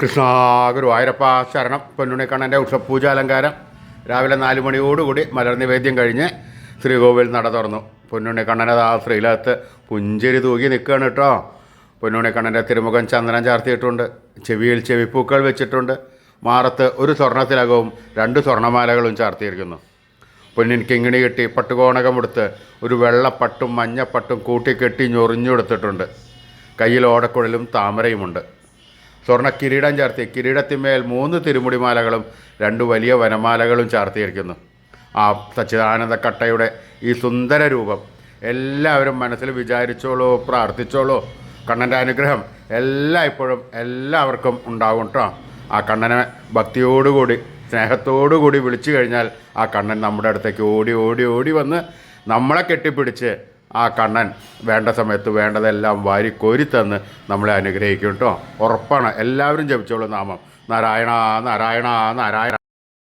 കൃഷ്ണ ഗുരുവായൂരപ്പ ശരണം പൊന്നുണിക്കണ്ണന്റെ ഉഷപൂജ അലങ്കാരം. രാവിലെ നാല് മണിയോടുകൂടി മലർനിവേദ്യം കഴിഞ്ഞ് ശ്രീകോവിൽ നട തുറന്നു. പൊന്നുണിക്കണ്ണനെ ആ ശ്രീലകത്ത് പുഞ്ചിരി തൂകി നിൽക്കുകയാണ് കേട്ടോ. പൊന്നുണിക്കണ്ണന്റെ തിരുമുഖം ചന്ദനം ചാർത്തിയിട്ടുണ്ട്. ചെവിയിൽ ചെവിപ്പൂക്കൾ വെച്ചിട്ടുണ്ട്. മാറത്ത് ഒരു സ്വർണത്തിലകവും രണ്ട് സ്വർണമാലകളും ചാർത്തിയിരിക്കുന്നു. പൊന്നിൻ കിങ്ങിണി കെട്ടി പട്ടുകോണകമെടുത്ത് ഒരു വെള്ളപ്പട്ടും മഞ്ഞപ്പട്ടും കൂട്ടിക്കെട്ടി ഞൊറിഞ്ഞെടുത്തിട്ടുണ്ട് കയ്യിൽ ഓടക്കുഴലും താമരയുമുണ്ട്. സ്വർണ കിരീടം ചാർത്തി കിരീടത്തിന്മേൽ മൂന്ന് തിരുമുടിമാലകളും രണ്ട് വലിയ വനമാലകളും ചാർത്തിയിരിക്കുന്നു. ആ സച്ചിദാനന്ദ കട്ടയുടെ ഈ സുന്ദര രൂപം എല്ലാവരും മനസ്സിൽ വിചാരിച്ചോളൂ പ്രാർത്ഥിച്ചോളൂ. കണ്ണന്റെ അനുഗ്രഹം എല്ലായ്പ്പോഴും എല്ലാവർക്കും ഉണ്ടാകും കേട്ടോ ആ കണ്ണനെ ഭക്തിയോടുകൂടി സ്നേഹത്തോടുകൂടി വിളിച്ചു കഴിഞ്ഞാൽ ആ കണ്ണൻ നമ്മുടെ അടുത്തേക്ക് ഓടി ഓടി ഓടി വന്ന് നമ്മളെ കെട്ടിപ്പിടിച്ച് ആ കണ്ണൻ വേണ്ട സമയത്ത് വേണ്ടതെല്ലാം വാരി കോരിത്തന്ന് നമ്മളെ അനുഗ്രഹിക്കും കേട്ടോ ഉറപ്പാണ്. എല്ലാവരും ജപിച്ചോളൂ നാമം. നാരായണ നാരായണ നാരായണ.